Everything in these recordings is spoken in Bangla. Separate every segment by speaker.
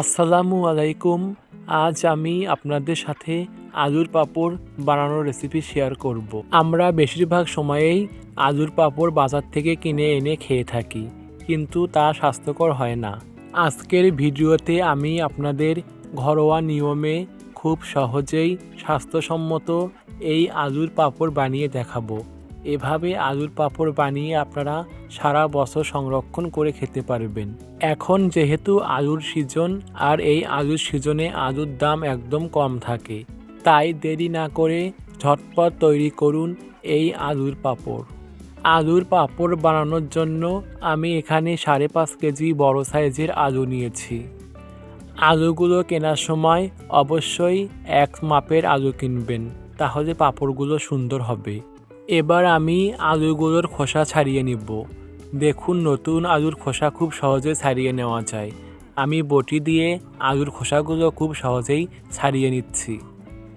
Speaker 1: আসসালামু আলাইকুম। আজ আমি আপনাদের সাথে আলুর পাঁপড় বানানোর রেসিপি শেয়ার করব। আমরা বেশিরভাগ সময়েই আলুর পাঁপড় বাজার থেকে কিনে এনে খেয়ে থাকি, কিন্তু তা স্বাস্থ্যকর হয় না। আজকের ভিডিওতে আমি আপনাদের ঘরোয়া নিয়মে খুব সহজেই স্বাস্থ্যসম্মত এই আলুর পাঁপড় বানিয়ে দেখাবো। এভাবে আলুর পাঁপড় বানিয়ে আপনারা সারা বছর সংরক্ষণ করে খেতে পারবেন। এখন যেহেতু আলুর সিজন আর এই আলুর সিজনে আলুর দাম একদম কম থাকে, তাই দেরি না করে ঝটপট তৈরি করুন এই আলুর পাঁপড়। আলুর পাঁপড় বানানোর জন্য আমি এখানে সাড়ে পাঁচ কেজি বড় সাইজের আলু নিয়েছি। আলুগুলো কেনার সময় অবশ্যই এক মাপের আলু কিনবেন, তাহলে পাঁপড়গুলো সুন্দর হবে। এবার আমি আলুগুলোর খোসা ছাড়িয়ে নিব। দেখুন, নতুন আলুর খোসা খুব সহজে ছাড়িয়ে নেওয়া যায়। আমি বটি দিয়ে আলুর খোসাগুলো খুব সহজেই ছাড়িয়ে নিচ্ছি।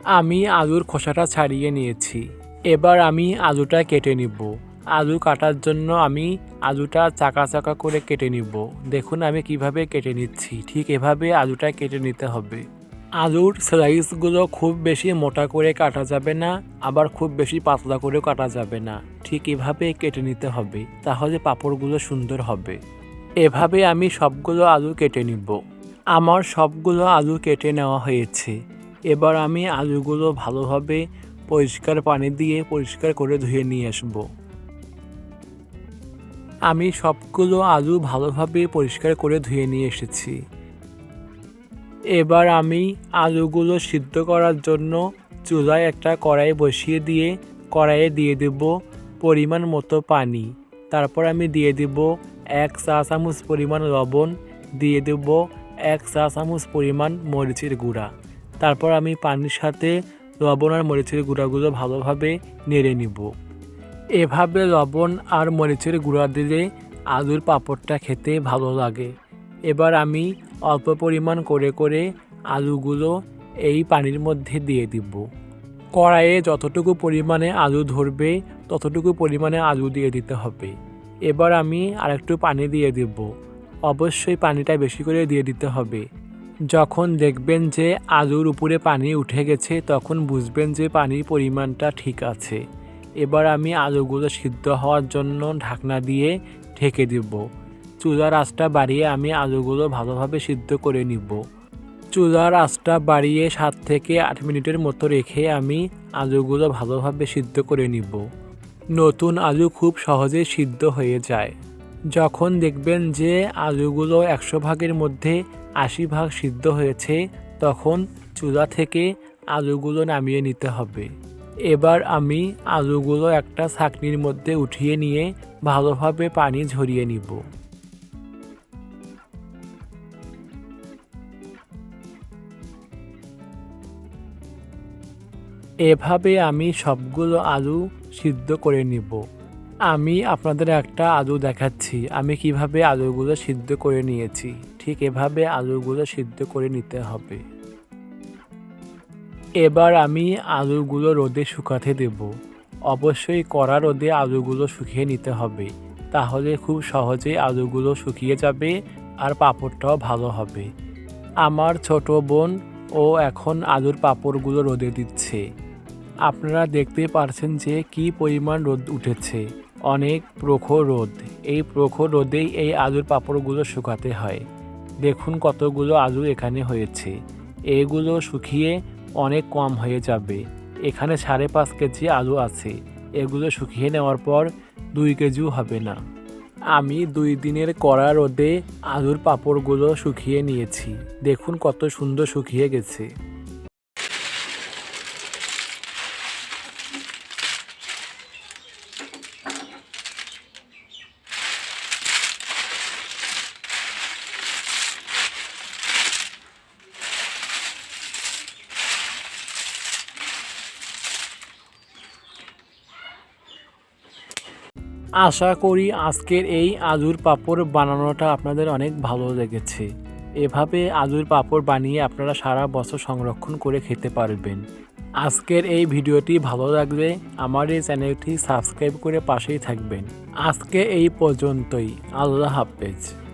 Speaker 1: আমি আলুর খোসাটা ছাড়িয়ে নিয়েছি। এবার আমি আলুটা কেটে নিব। আলু কাটার জন্য আমি আলুটা চাকা চাকা করে কেটে নিব। দেখুন, আমি কীভাবে কেটে নিচ্ছি। ঠিক এভাবে আলুটা কেটে নিতে হবে। আলুর স্লাইসগুলো খুব বেশি মোটা করে কাটা যাবে না, আবার খুব বেশি পাতলা করেও কাটা যাবে না। ঠিক এভাবে কেটে নিতে হবে, তাহলে পাঁপড়গুলো সুন্দর হবে। এভাবে আমি সবগুলো আলু কেটে নিব। আমার সবগুলো আলু কেটে নেওয়া হয়েছে। এবার আমি আলুগুলো ভালোভাবে পরিষ্কার পানি দিয়ে পরিষ্কার করে ধুয়ে নিয়ে আসব। আমি সবগুলো আলু ভালোভাবে পরিষ্কার করে ধুয়ে নিয়ে এসেছি। এবার আমি আলুগুলো সিদ্ধ করার জন্য চুলায় একটা কড়াই বসিয়ে দিয়ে কড়াইয়ে দিয়ে দেব পরিমাণ মতো পানি। তারপর আমি দিয়ে দেব এক চা চামচ পরিমাণ লবণ, দিয়ে দেব এক চা চামচ পরিমাণ মরিচের গুঁড়া। তারপর আমি পানির সাথে লবণ আর মরিচের গুঁড়াগুলো ভালোভাবে নেড়ে নিব। এভাবে লবণ আর মরিচের গুঁড়া দিলে আলুর পাঁপড়টা খেতে ভালো লাগে। এবার আমি অল্প পরিমাণ করে করে আলুগুলো এই পানির মধ্যে দিয়ে দিব। কড়াইয়ে যতটুকু পরিমাণে আলু ধরবে, ততটুকু পরিমাণে আলু দিয়ে দিতে হবে। এবার আমি আরেকটু পানি দিয়ে দিব। অবশ্যই পানিটা বেশি করে দিয়ে দিতে হবে। যখন দেখবেন যে আলুর উপরে পানি উঠে গেছে, তখন বুঝবেন যে পানির পরিমাণটা ঠিক আছে। এবার আমি আলুগুলো সিদ্ধ হওয়ার জন্য ঢাকনা দিয়ে ঢেকে দেব। চুলার আঁচটা বাড়িয়ে আমি আলুগুলো ভালোভাবে সিদ্ধ করে নিব। চুলার আঁচটা বাড়িয়ে সাত থেকে আট মিনিটের মতো রেখে আমি আলুগুলো ভালোভাবে সিদ্ধ করে নিব। নতুন আলু খুব সহজে সিদ্ধ হয়ে যায়। যখন দেখবেন যে আলুগুলো একশো ভাগের মধ্যে আশি ভাগ সিদ্ধ হয়েছে, তখন চুলা থেকে আলুগুলো নামিয়ে নিতে হবে। এবার আমি আলুগুলো একটা ছাকনির মধ্যে উঠিয়ে নিয়ে ভালোভাবে পানি ঝরিয়ে নিব। এভাবে আমি সবগুলো আলু সিদ্ধ করে নিব। আমি আপনাদের একটা আলু দেখাচ্ছি। আমি কীভাবে আলুগুলো সিদ্ধ করে নিয়েছি। ঠিক এভাবে আলুগুলো সিদ্ধ করে নিতে হবে। এবার আমি আলুগুলো রোদে শুকাতে দেব। অবশ্যই কড়া রোদে আলুগুলো শুকিয়ে নিতে হবে। তাহলে খুব সহজেই আলুগুলো শুকিয়ে যাবে আর পাঁপড়টাও ভালো হবে। আমার ছোট বোন ও এখন আলুর পাঁপড়গুলো রোদে দিচ্ছে। আপনারা দেখতে পারছেন যে কি পরিমাণ রোদ উঠেছে। অনেক প্রখর রোদ। এই প্রখর রোদেই এই আলুর পাঁপড়গুলো শুকাতে হয়। দেখুন কতগুলো আলু এখানে হয়েছে। এগুলো শুকিয়ে অনেক কম হয়ে যাবে। এখানে সাড়ে পাঁচ কেজি আলু আছে। এগুলো শুকিয়ে নেওয়ার পর দুই কেজিও হবে না। আমি দুই দিনের কড়া রোদে আলুর পাঁপড়গুলো শুকিয়ে নিয়েছি। দেখুন কত সুন্দর শুকিয়ে গেছে। আশা করি আজকের এই আলুর পাপড় বানানোটা আপনাদের অনেক ভালো লেগেছে। এভাবে আলুর পাঁপড় বানিয়ে আপনারা সারা বছর সংরক্ষণ করে খেতে পারবেন। আজকের এই ভিডিওটি ভালো লাগলে আমার এই চ্যানেলটি সাবস্ক্রাইব করে পাশেই থাকবেন। আজকে এই পর্যন্তই। আল্লাহ হাফেজ।